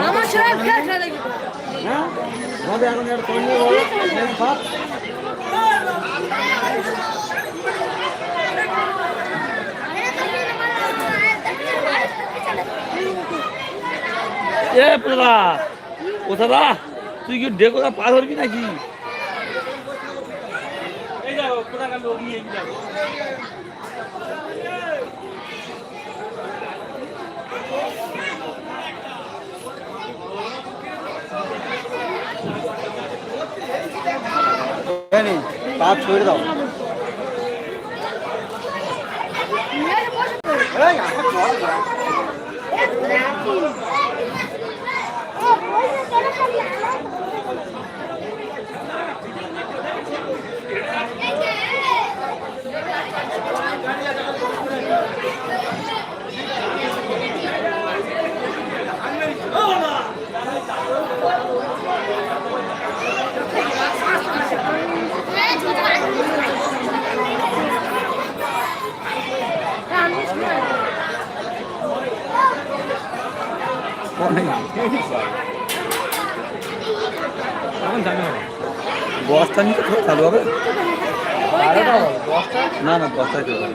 আমার সব খেলা খেলা দেখি। হ্যাঁ আমাদের এখন একটা কর্মী বলো কোথাদা তুই কি ডেকো পা ধরবি নাকি? এই যাও কোথা গেল? নিয়ে যাব পা ছড়ে দাও বস্তা নিতে খুব চালু হবে। না না বস্তায় না।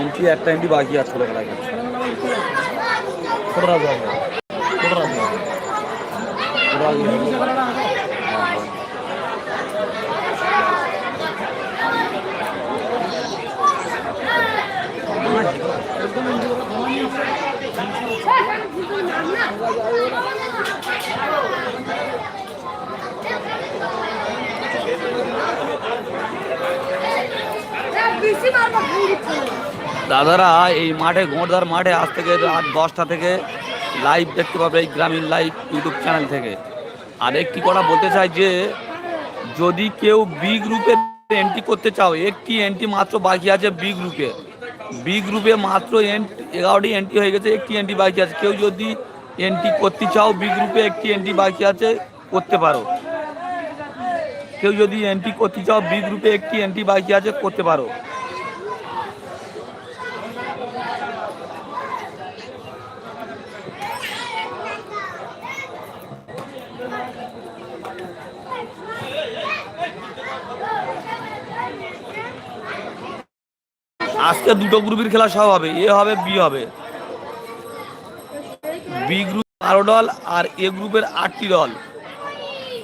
এন্ট্রি একটা এন্ট্রি বাকি আছে ছোটো খেলা ছোটো রাজু ছোটো রাজু হবে ছোটো রাজু হবে। বেশি মারবো ভাই দিচ্ছে দাদারা এই মাঠে, গোঁড়দার মাঠে আজ থেকে রাত দশটা থেকে লাইভ দেখতে পাবে এই গ্রামীণ লাইভ ইউটিউব চ্যানেল থেকে। আর একটি কথা বলতে চাই যে, যদি কেউ বি গ্রুপে এন্ট্রি করতে চাও, একটি এন্ট্রি মাত্র বাকি আছে বি গ্রুপে বি গ্রুপে মাত্র এন্ট্রি এগারোটি এন্ট্রি হয়ে গেছে, একটি এন্ট্রি বাকি আছে। কেউ যদি এন্ট্রি করতে চাও বি গ্রুপে একটি এন্ট্রি বাকি আছে, করতে পারো। কেউ যদি এন্ট্রি করতে চাও বি গ্রুপে একটি এন্ট্রি বাকি আছে, করতে পারো। আজকে দুটো গ্রুপের খেলা সব হবে। এ হবে, বি হবে। বি গ্রুপ বারো দল আর এ গ্রুপের আটটি দল।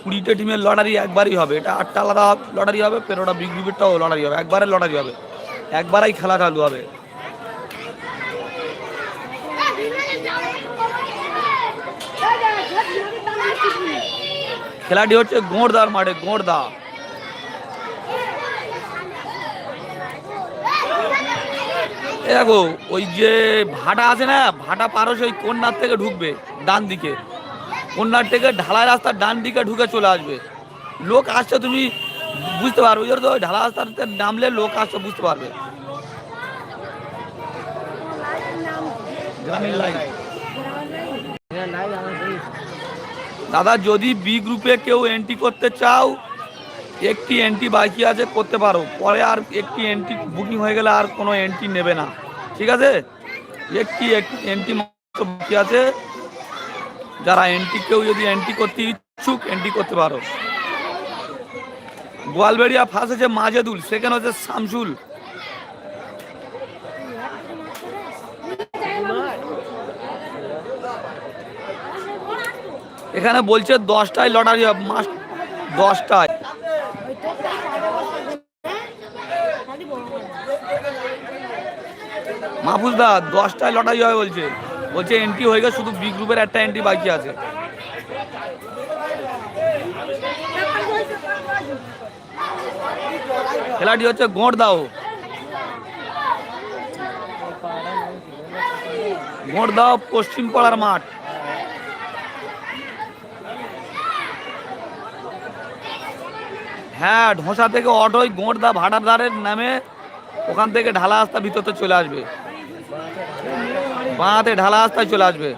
কুড়িটা টিমের লটারি একবারই হবে। এটা আটটা আলাদা লটারি হবে, পেরোটা বি গ্রুপেরটাও লটারি হবে। একবারে লটারি হবে। একবারেই খেলা চালু হবে। খেলাটি হচ্ছে গোঁড়দার মাঠে, গোঁড়দা। দেখো, ওই যে ভাটা আছে না, ভাটা পারস ওই কন্যার থেকে ঢুকবে ডান দিকে। কন্যার থেকে ঢালাই রাস্তার ডান দিকে ঢুকে চলে আসবে। লোক আসছে তুমি বুঝতে পারবে, ওই তো ঢালা রাস্তাতে নামলে লোক আসছে বুঝতে পারবে। দাদা, যদি বি গ্রুপে কেউ এন্ট্রি করতে চাও একটি এন্ট্রি বাকি আছে, করতে পারো। পরে আর একটি এন্ট্রি বুকিং হয়ে গেলে আর কোনো এন্ট্রি নেবে না। ঠিক আছে? একটি একটি এন্ট্রি বাকি আছে। যারা এন্ট্রি কেউ যদি এন্ট্রি করতে ইচ্ছুক এন্ট্রি করতে পারো। গোয়ালবেড়িয়া ফার্স্ট হচ্ছে মাজেদুল সেকেন্ড হচ্ছে শামসুল। এখানে বলছে দশটায় লটারি মাস দশটায়। মাহফুজ দা দশটায় লটারি হয় বলছে। বলছে এন্ট্রি হয়ে গেছে, শুধু বি গ্রুপের একটা এন্ট্রি বাকি আছে। খেলাটি হচ্ছে গোঁড় দাও। গোঁড় দাও পশ্চিম পাড়ার মাঠ। হ্যাঁ ঢোসা থেকে অটোয় গোঁড়দা ভাড়ার ধারের নামে ওখান থেকে ঢালা রাস্তা ভিতরতে চলে আসবে। বাঁতে ঢালা রাস্তায় চলে আসবে।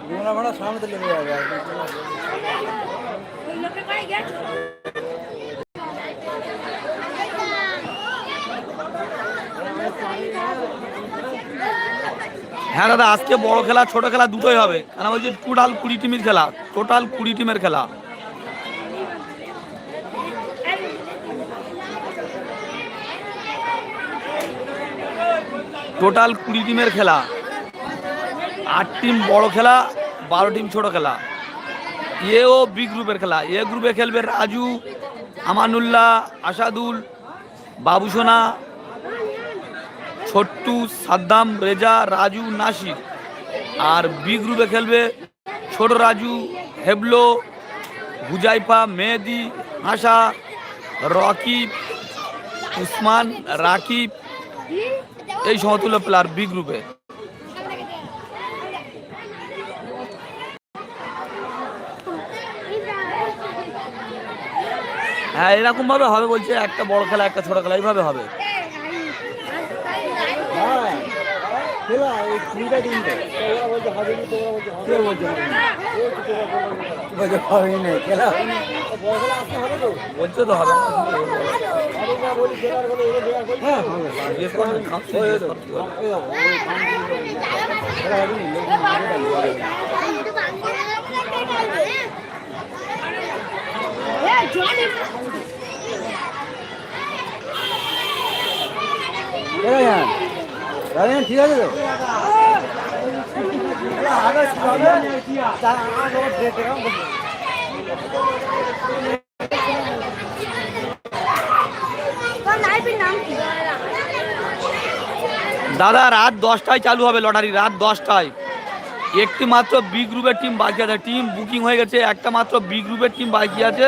হ্যাঁ দাদা, আজকে বড় খেলা, ছোট খেলা দুটোই হবে। কেন বলছি টোটাল কুড়ি টিমের খেলা, টোটাল কুড়ি টিমের খেলা। টোটাল কুড়ি টিমের খেলা। আট টিম বড় খেলা, বারো টিম ছোট খেলা। এ ও বি গ্রুপের খেলা। এ গ্রুপে খেলবে রাজু, আমানুল্লাহ, আসাদুল বাবুসোনা ছোট্টু, সাদ্দাম, রেজা, রাজু, নাসির। আর বি গ্রুপে খেলবে ছোট রাজু, হেবলো, হুজাইফা, মেহেদি, হাসা, রকিব, উসমান, রাকিব এই সমতুল্য প্লেয়ার বি গ্রুপে হ্যাঁ এরকম ভাবে হবে বলছে, একটা বড় খেলা, একটা ছোট খেলা, এইভাবে হবে হ্যাঁ খেলা এই কুড়িটা তিনটে ওরা বলছে হবে কি তোরা বলছে হবে কে বলছে বলছে হবে না খেলা না খেলা আসতে হবে তো বলছে তো হবে হ্যাঁ হবে জিজ্ঞেস কর না, কাউকে জিজ্ঞেস কর কি বলে। এই দেখো, ওই কাম খেলা হবে না লোক মারে না রাজান রাজান ঠিক আছে তো? দাদা রাত দশটায় চালু হবে লটারি রাত দশটায়। একটি মাত্র বি গ্রুপের টিম বাকি আছে। টিম বুকিং হয়ে গেছে। একটা মাত্র বি গ্রুপের টিম বাকি আছে।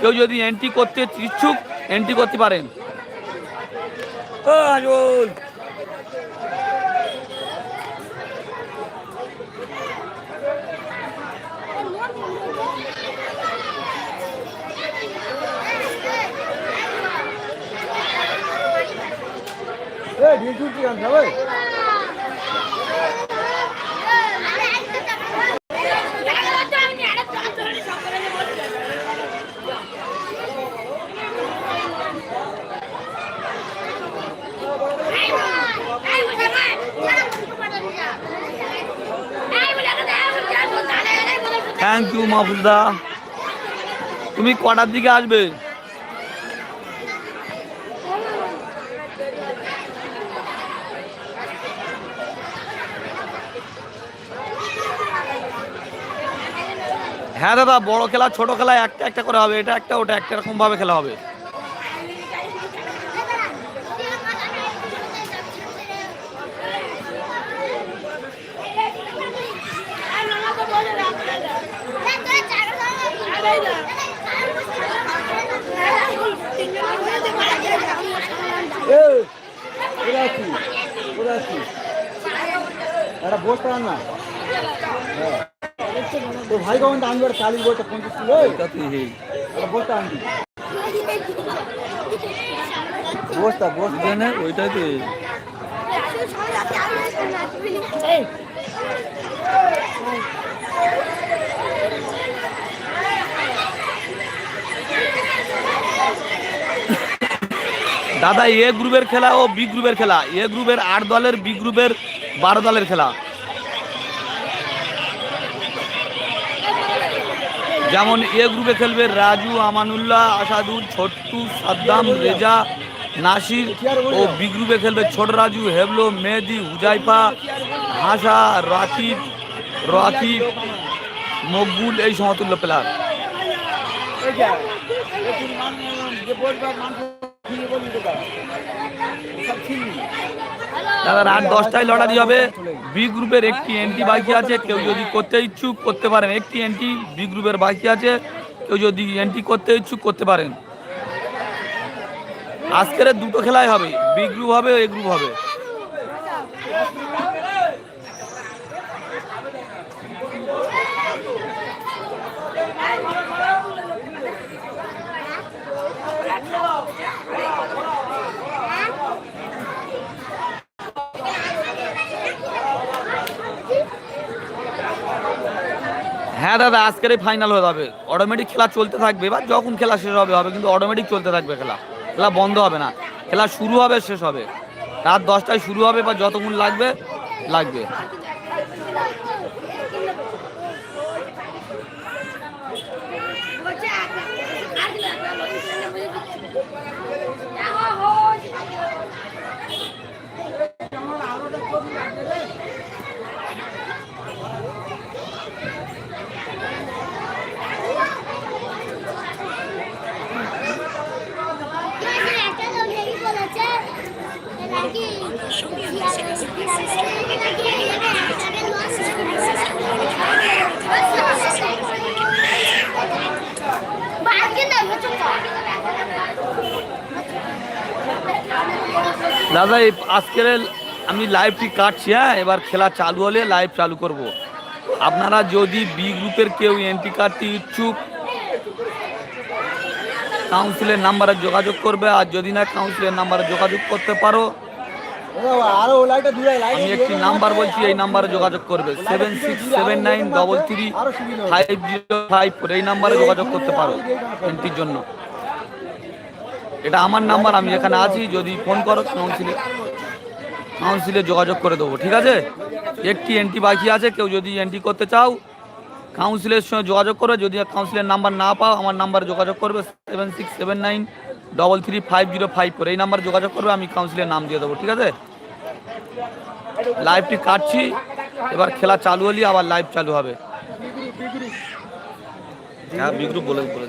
কেউ যদি এন্ট্রি করতে ইচ্ছুক এন্ট্রি করতে পারেন। ও আজল এই ডিম চুল কি আনতে হবে থ্যাংক ইউ মাহফুজদা তুমি কটার দিকে আসবে? হ্যাঁ দাদা, বড় খেলা, ছোট খেলা একটা একটা করে হবে। এটা একটা, ওটা একটা রকম ভাবে খেলা হবে। একটা বসতে না? হ্যাঁ। তো ভাই কখন আনবে একটা চালিশ বসটা পঞ্চাশ কিলো এই, একটা বসটা আনবি বসতা বসতা ওইটাই তো দাদা এ গ্রুপের খেলা ও বি গ্রুপের খেলা। এ গ্রুপের আট দলের বি গ্রুপের বারো দলের খেলা। যেমন এ গ্রুপে খেলবে রাজু আমানুল্লাহ আসাদুল ছোট্টু সাদ্দাম রেজা নাসির ও বি গ্রুপে খেলবে ছোট রাজু হেবলো মেহেদি হুজাইফা হাসা রাকিব রাকিব মকবুল এই সমতুল্য প্লেয়ার যা একটু মান যে বসবে মাংস খিলি বলি দেবা সব খিলি দাদা রাত দশটায় লটারি হবে। বি গ্রুপের একটি এন্ট্রি বাকি আছে কেউ যদি করতে ইচ্ছুক করতে পারেন। একটি এন্ট্রি বি গ্রুপের বাকি আছে কেউ যদি এন্ট্রি করতে ইচ্ছুক করতে পারেন। আজকের দুটো খেলাই হবে বি গ্রুপ হবে এ গ্রুপ হবে। হ্যাঁ দাদা আজকেরই ফাইনাল হয়ে যাবে। অটোমেটিক খেলা চলতে থাকবে বা যখন খেলা শেষ হবে হবে কিন্তু অটোমেটিক চলতে থাকবে খেলা। খেলা বন্ধ হবে না। খেলা শুরু হবে, শেষ হবে। রাত দশটায় শুরু হবে, বা যতক্ষণ লাগবে লাগবে। দাদা এই আজকের আমি লাইভটি কাটছি হ্যাঁ? এবার খেলা চালু হলে লাইভ চালু করব। আপনারা যদি বি গ্রুপের কেউ এন্ট্রি কার্ডটি ইচ্ছুক কাউন্সিলের নাম্বারে যোগাযোগ করবে, আর যদি না কাউন্সিলের নাম্বারে যোগাযোগ করতে পারো। আমি একটি নাম্বার বলছি এই নাম্বারে যোগাযোগ করবে। Seven six seven nine double three five zero five four এই নাম্বারে যোগাযোগ করতে পারো এন্ট্রির জন্য। এটা আমার নাম্বার আমি এখানে আছি যদি ফোন করো কাউন্সিলে কাউন্সিলে যোগাযোগ করে দেবো ঠিক আছে? একটি এন্ট্রি বাকি আছে কেউ যদি এন্ট্রি করতে চাও কাউন্সিলের সঙ্গে যোগাযোগ করবে যদি কাউন্সিলের নাম্বার না পাও আমার নাম্বারে যোগাযোগ করবে seven six seven nine double three five zero five four এই নাম্বারে যোগাযোগ করবে, আমি কাউন্সিলের নাম দিয়ে দেবো, ঠিক আছে লাইভটি কাটছি, এবার খেলা চালু হলে আবার লাইভ চালু হবে হ্যাঁ বিগ্রুপ বলে বলে।